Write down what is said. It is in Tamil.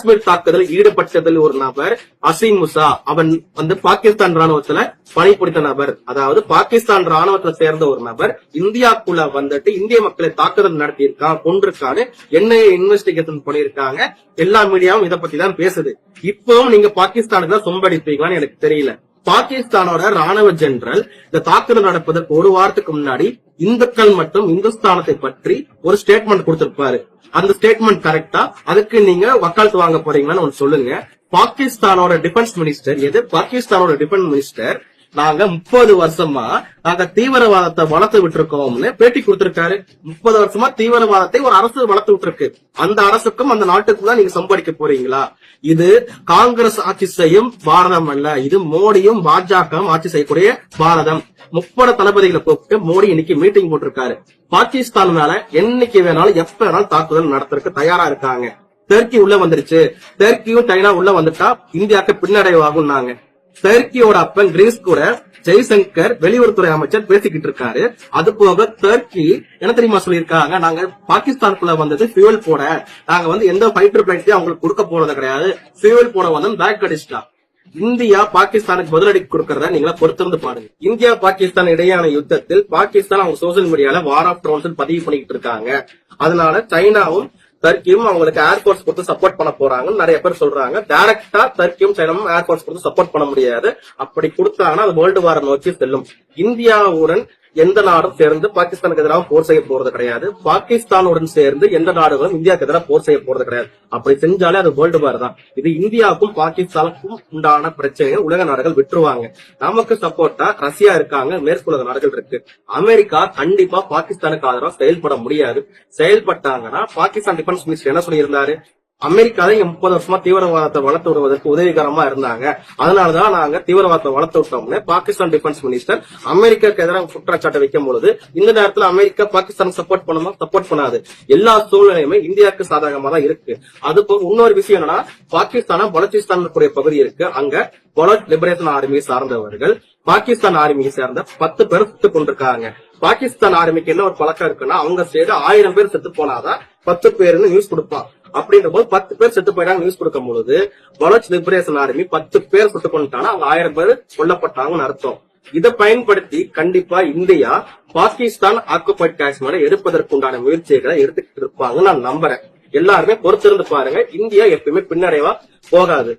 காஷ்மீர் தாக்குதல் ஈடுபட்டதில் ஒரு நபர் அசீம் முசா. அவன் வந்து பாகிஸ்தான் ராணுவத்துல பணிபுரித்த நபர். அதாவது பாகிஸ்தான் ராணுவத்துல சேர்ந்த ஒரு நபர். இந்தியாக்குள்ள வந்துட்டு இந்திய மக்களை தாக்குதல் நடத்தியிருக்கான் கொண்டிருக்கான்னு என்ன இன்வெஸ்டிகேஷன் பண்ணியிருக்காங்க. எல்லா மீடியாவும் இதை பத்தி தான் பேசுது. இப்பவும் நீங்க பாகிஸ்தானுக்கு தான் சொம்படிப்பீங்களான்னு எனக்கு தெரியல. பாகிஸ்தானோட ராணுவ ஜெனரல் இந்த தாக்குதல் நடப்பதற்கு ஒரு வாரத்துக்கு முன்னாடி இந்துக்கள் மற்றும் இந்துஸ்தானத்தை பற்றி ஒரு ஸ்டேட்மெண்ட் கொடுத்திருப்பாரு. அந்த ஸ்டேட்மெண்ட் கரெக்டா அதுக்கு நீங்க வக்காலத்து வாங்க போறீங்களான்னு ஒன்னு சொல்லுங்க. பாகிஸ்தானோட டிஃபென்ஸ் மினிஸ்டர் எது? பாகிஸ்தானோட டிஃபென்ஸ் மினிஸ்டர் நாங்க முப்பது வருஷமா நாங்க தீவிரவாதத்தை வளர்த்து விட்டுருக்கோம்னு பேட்டி கொடுத்திருக்காரு. முப்பது வருஷமா தீவிரவாதத்தை ஒரு அரசு வளர்த்து விட்டுருக்கு. அந்த அரசுக்கும் அந்த நாட்டுக்கும் தான் நீங்க சம்பாதிக்க போறீங்களா? இது காங்கிரஸ் ஆட்சி செய்யும் பாரதம் அல்ல. இது மோடியும் பாஜகவும் ஆட்சி செய்யக்கூடிய பாரதம். முப்பட தளபதிகளை கூப்பிட்டு மோடி இன்னைக்கு மீட்டிங் போட்டிருக்காரு. பாகிஸ்தான் மேல என்னைக்கு வேணாலும் எப்ப வேணாலும் தாக்குதல் நடத்துறதுக்கு தயாரா இருக்காங்க. தெற்கி உள்ள வந்துருச்சு. தெற்கியும் சைனா உள்ள வந்துட்டா இந்தியாவுக்கு பின்னடைவாகும்னாங்க. டர்க்கியோட அப்பன் கிரீஸ் கூட ஜெய்சங்கர் வெளியுறவுத்துறை அமைச்சர் பேசிக்கிட்டு இருக்காரு. அது போக டர்க்கி என்ன தெரியுமா சொல்லியிருக்காங்க? நாங்க பாகிஸ்தானுக்குள்ள வந்தது ஃபியூல் போட. நாங்க வந்து எந்த ஃபைட்டர் பிளைட்டையும் அவங்களுக்கு கொடுக்க போறது கிடையாது. ஃபியூல் போட வந்து பேக் அடிச்சிட்டா. இந்தியா பாகிஸ்தானுக்கு பதிலடி கொடுக்கறத நீங்களா பொறுத்திருந்து பாருங்க. இந்தியா பாகிஸ்தான் இடையான யுத்தத்தில் பாகிஸ்தான் அவங்க சோசியல் மீடியால வார் ஆஃப் ட்ரோன்ஸ் பதிவு பண்ணிக்கிட்டு இருக்காங்க. அதனால சைனாவும் டர்க்கியும் அவங்களுக்கு ஏர்போர்ட்ஸ் கொடுத்து சப்போர்ட் பண்ண போறாங்கன்னு நிறைய பேர் சொல்றாங்க. டைரக்டா டர்க்கியும் சைனாவும் ஏர்போர்ட்ஸ் கொடுத்து சப்போர்ட் பண்ண முடியாது. அப்படி கொடுத்தாங்கன்னா அது வேர்ல்டு வார நோக்கி செல்லும். இந்தியாவுடன் எந்த நாடும் சேர்ந்து பாகிஸ்தானுக்கு எதிராக போர் செய்ய போறது கிடையாது. பாகிஸ்தானுடன் சேர்ந்து எந்த நாடுகளும் இந்தியாவுக்கு எதிராக போர் செய்ய போறது கிடையாது. அப்படி செஞ்சாலே அது வேர்ல்டு வார் தான். இது இந்தியாவுக்கும் பாகிஸ்தானுக்கும் உண்டான பிரச்சனையை உலக நாடுகள் விட்டுருவாங்க. நமக்கு சப்போர்ட்டா ரஷ்யா இருக்காங்க மேற்குலக நாடுகள் இருக்கு. அமெரிக்கா கண்டிப்பா பாகிஸ்தானுக்கு ஆதரவா செயல்பட முடியாது. செயல்பட்டாங்கன்னா பாகிஸ்தான் டிஃபென்ஸ் மினிஸ்டர் என்ன சொல்லியிருந்தாரு? அமெரிக்கா தான் முப்பது வருஷமா தீவிரவாதத்தை வளர்த்து விடுவதற்கு உதவிகரமா இருந்தாங்க. அதனாலதான் நாங்க தீவிரவாதத்தை வளர்த்து விட்டோம்னு பாகிஸ்தான் டிஃபென்ஸ் மினிஸ்டர் அமெரிக்காக்கு எதிராக குற்றச்சாட்டை வைக்கும் பொழுது இந்த நேரத்துல அமெரிக்கா பாகிஸ்தான் சப்போர்ட் பண்ணுமா? சப்போர்ட் பண்ணாது. எல்லா சூழ்நிலையுமே இந்தியாவுக்கு சாதகமா தான் இருக்கு. அது போக இன்னொரு விஷயம் என்னன்னா பாகிஸ்தான பலோச்சிஸ்தான் கூடிய பகுதி இருக்கு. அங்க பலோச் லிபரேஷன் ஆர்மியை சார்ந்தவர்கள் பாகிஸ்தான் ஆர்மியை சேர்ந்த பத்து பேர் சுட்டுக் கொண்டிருக்காங்க பாகிஸ்தான் ஆர்மிக்கு என்ன ஒரு பழக்கம் இருக்குன்னா அவங்க சைடு ஆயிரம் பேர் செத்து போனாதான் பத்து பேருன்னு நியூஸ் கொடுப்பான். அப்படின்ற போது பத்து பேர் செத்து போயிட்டாங்க நியூஸ் கொடுக்கும் பொழுது பலோச் லிபரேஷன் ஆர்மி பத்து பேர் சுட்டு கொண்டுட்டாங்கன்னா அவங்க ஆயிரம் பேர் கொல்லப்பட்டாங்கன்னு அர்த்தம். இதை பயன்படுத்தி கண்டிப்பா இந்தியா பாகிஸ்தான் ஆக்குபைட் காஷ்மீரை எடுப்பதற்குண்டான முயற்சிகளை எடுத்துக்கிட்டு இருப்பாங்கன்னு நான் நம்புறேன். எல்லாருமே பொறுத்திருந்து பாருங்க. இந்தியா எப்பயுமே பின்னடைவா போகாது.